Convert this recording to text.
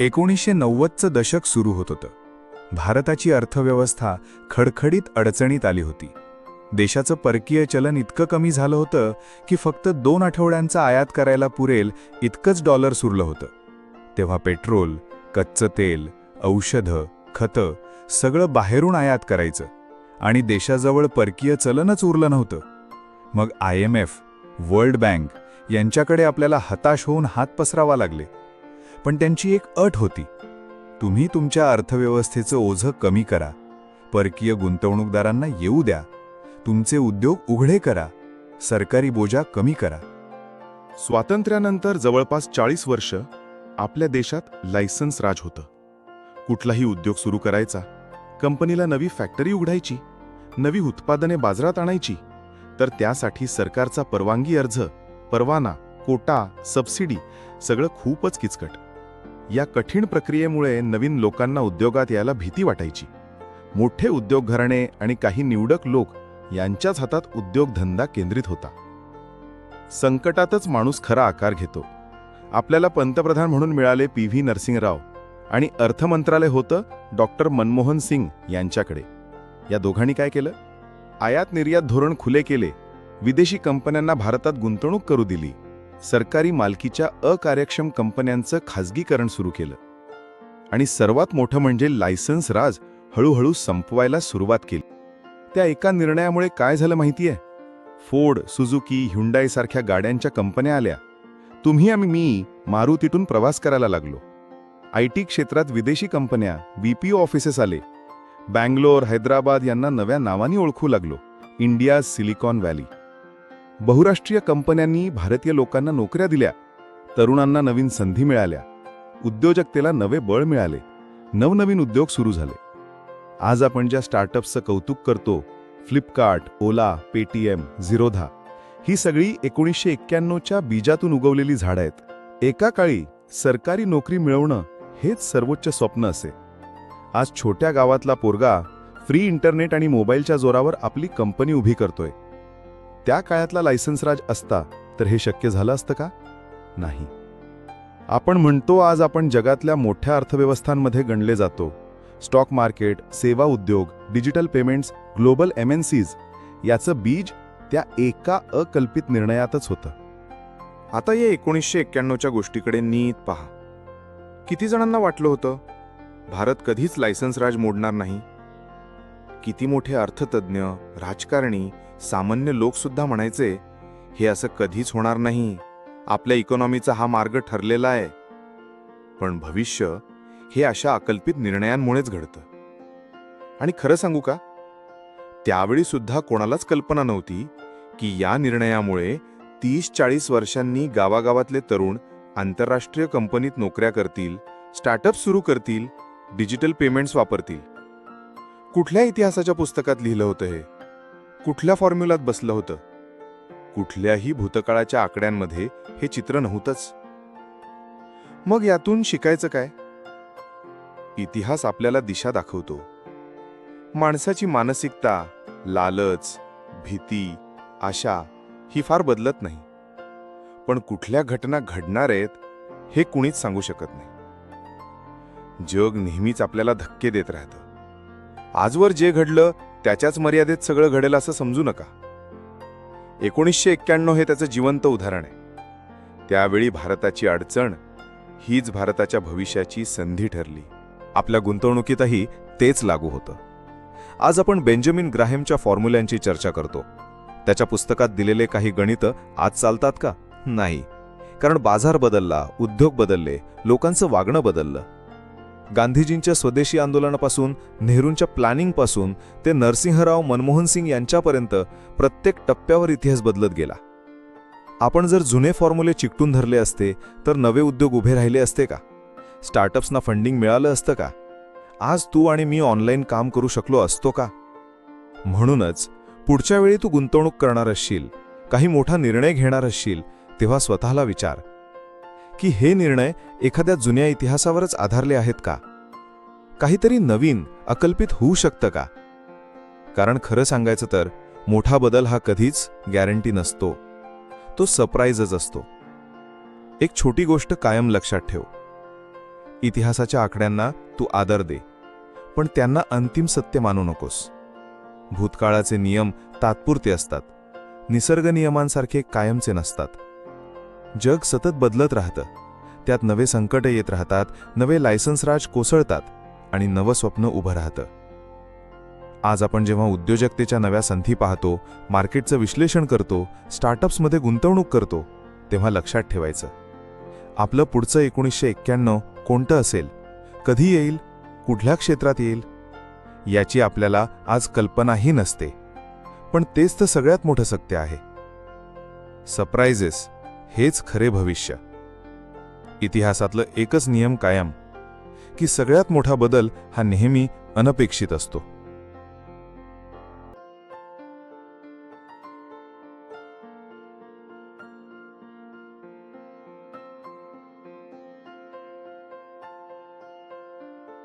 एकोणीसशे नव्वदचं दशक सुरू होत होतं. भारताची अर्थव्यवस्था खडखडीत अडचणीत आली होती. देशाचं परकीय चलन इतकं कमी झालं होतं की फक्त दोन आठवड्यांचा आयात करायला पुरेल इतकंच डॉलर सुरलं होतं. तेव्हा पेट्रोल कच्चं तेल औषधं खतं सगळं बाहेरून आयात करायचं आणि देशाजवळ परकीय चलनच उरलं नव्हतं. मग I M F World Bank यांच्याकडे आपल्याला हताश होऊन हात पसरावा लागले. पण त्यांची एक अट होती. तुम्ही तुमच्या अर्थव्यवस्थेचं ओझं कमी करा. परकीय गुंतवणूकदारांना येऊ द्या. तुमचे उद्योग उघडे करा. सरकारी बोजा कमी करा. स्वातंत्र्यानंतर जवळपास चाळीस वर्ष आपल्या देशात लायसन्स राज होतं. कुठलाही उद्योग सुरू करायचा कंपनीला नवी फॅक्टरी उघडायची नवी उत्पादने बाजारात आणायची तर त्यासाठी सरकारचा परवानगी अर्ज परवाना कोटा सबसिडी सगळं खूपच किचकट. या कठीण प्रक्रियेमुळे नवीन लोकांना उद्योगात यायला भीती वाटायची. मोठे उद्योग घराणे आणि काही निवडक लोक यांच्याच हातात उद्योगधंदा केंद्रित होता. संकटातच माणूस खरा आकार घेतो. आपल्याला पंतप्रधान म्हणून मिळाले पी व्ही नरसिंहराव आणि अर्थमंत्रालय होतं डॉक्टर मनमोहन सिंग यांच्याकडे. या दोघांनी काय केलं? आयात निर्यात धोरण खुले केले. विदेशी कंपन्यांना भारतात गुंतवणूक करू दिली. सरकारी मालकीच्या अकार्यक्षम कंपन्यांचं खाजगीकरण सुरू केलं. आणि सर्वात मोठं म्हणजे लायसन्स राज हळूहळू संपवायला सुरुवात केली. त्या एका निर्णयामुळे काय झालं माहितीये? फोर्ड सुझुकी ह्युंडाई सारख्या गाड्यांच्या कंपन्या आल्या. तुम्ही आम्ही मी मारुतीतून प्रवास करायला लागलो. आय टी क्षेत्रात विदेशी कंपन्या बीपीओ ऑफिसेस आले. बँगलोर हैदराबाद यांना नव्या नावानी ओळखू लागलो. India Silicon Valley. बहुराष्ट्रीय कंपन्यांनी भारतीय लोकांना नोकऱ्या दिल्या. तरुणांना नवीन संधी मिळाल्या. उद्योजकतेला नवे बळ मिळाले. नवनवीन उद्योग सुरू झाले. आज आपण ज्या स्टार्टअप्सचं कौतुक करतो फ्लिपकार्ट ओला पेटीएम झिरोधा ही सगळी एकोणीसशे एक्क्याण्णवच्या बीजातून उगवलेली झाडं आहेत. एका काळी सरकारी नोकरी मिळवणं हेच सर्वोच्च स्वप्न असे. आज छोट्या गावातला पोरगा फ्री इंटरनेट आणि मोबाईलच्या जोरावर आपली कंपनी उभी करतोय. त्या काळातला लायसन्स राज असता तर हे शक्य झालं असतं का? नाही. आपण म्हणतो आज आपण जगातल्या मोठ्या अर्थव्यवस्थांमध्ये गणले जातो. स्टॉक मार्केट सेवा उद्योग digital payments global M N Cs याचं बीज त्या एका अकल्पित निर्णयातच होतं. आता या एकोणीसशे एक्क्याण्णवच्या गोष्टीकडे नीट पहा. किती जणांना वाटलं होतं? भारत कधीच लायसन्स राज मोडणार नाही. किती मोठे अर्थतज्ज्ञ राजकारणी सामान्य लोकसुद्धा म्हणायचे हे असं कधीच होणार नाही. आपल्या इकॉनॉमीचा हा मार्ग ठरलेला आहे. पण भविष्य हे अशा अकल्पित निर्णयांमुळेच घडतं. आणि खरं सांगू का? त्यावेळी सुद्धा कोणालाच कल्पना नव्हती की या निर्णयामुळे तीस चाळीस वर्षांनी गावागावातले तरुण आंतरराष्ट्रीय कंपनीत नोकऱ्या करतील स्टार्टअप सुरू करतील डिजिटल पेमेंट्स वापरतील. कुठल्या इतिहासाच्या पुस्तकात लिहिलं होतं हे? कुठल्या फॉर्म्युलात बसलं होतं? कुठल्याही भूतकाळाच्या आकड्यांमध्ये हे चित्र नव्हतंच. मग यातून शिकायचं काय? इतिहास आपल्याला दिशा दाखवतो. माणसाची मानसिकता लालच भीती आशा ही फार बदलत नाही. पण कुठल्या घटना घडणार आहेत हे कुणीच सांगू शकत नाही. जग नेहमीच आपल्याला धक्के देत राहतं. आजवर जे घडलं त्याच्याच मर्यादेत सगळं घडेल असं समजू नका. एकोणीसशे एक्क्याण्णव हे त्याचं जिवंत उदाहरण आहे. त्यावेळी भारताची अडचण हीच भारताच्या भविष्याची संधी ठरली. आपल्या गुंतवणुकीतही तेच लागू होतं. आज आपण बेंजामिन ग्राहेमच्या फॉर्म्युल्यांची चर्चा करतो. त्याच्या पुस्तकात दिलेले काही गणितं आज चालतात का? नाही. कारण बाजार बदलला उद्योग बदलले लोकांचं वागणं बदललं. गांधीजींच्या स्वदेशी आंदोलनापासून नेहरूंच्या प्लॅनिंगपासून ते नरसिंहराव मनमोहन सिंग यांच्यापर्यंत प्रत्येक टप्प्यावर इतिहास बदलत गेला. आपण जर जुने फॉर्म्युले चिकटून धरले असते तर नवे उद्योग उभे राहिले असते का? स्टार्टअप्सना फंडिंग मिळालं असतं का? आज तू आणि मी ऑनलाईन काम करू शकलो असतो का? म्हणूनच पुढच्या वेळी तू गुंतवणूक करणार असशील काही मोठा निर्णय घेणार असशील तेव्हा स्वतःला विचार. की हे निर्णय एखाद्या जुन्या इतिहासावरच आधारले आहेत का? काहीतरी नवीन अकल्पित होऊ शकतं का? कारण खरं सांगायचं तर मोठा बदल हा कधीच गॅरंटी नसतो. तो सरप्राईजच असतो. एक छोटी गोष्ट कायम लक्षात ठेव. इतिहासाच्या आकड्यांना तू आदर दे पण त्यांना अंतिम सत्य मानू नकोस. भूतकाळाचे नियम तात्पुरते असतात. निसर्ग नियमांसारखे कायमचे नसतात. जग सतत बदलत राहतं. त्यात नवे संकट येत राहतात नवे लायसन्स राज कोसळतात आणि नवं स्वप्न उभं राहतं. आज आपण जेव्हा उद्योजकतेच्या नव्या संधी पाहतो मार्केटचं विश्लेषण करतो स्टार्टअप्समध्ये गुंतवणूक करतो तेव्हा लक्षात ठेवायचं. आपलं पुढचं एकोणीसशे एक्क्याण्णव कोणतं असेल? कधी येईल? कुठल्या क्षेत्रात येईल? याची आपल्याला आज कल्पनाही नसते. पण तेच तर सगळ्यात मोठं सत्य आहे. सरप्राइजेस हेच खरे भविष्य. इतिहासातलं एकच नियम कायम की सगळ्यात मोठा बदल हा नेहमी अनपेक्षित असतो.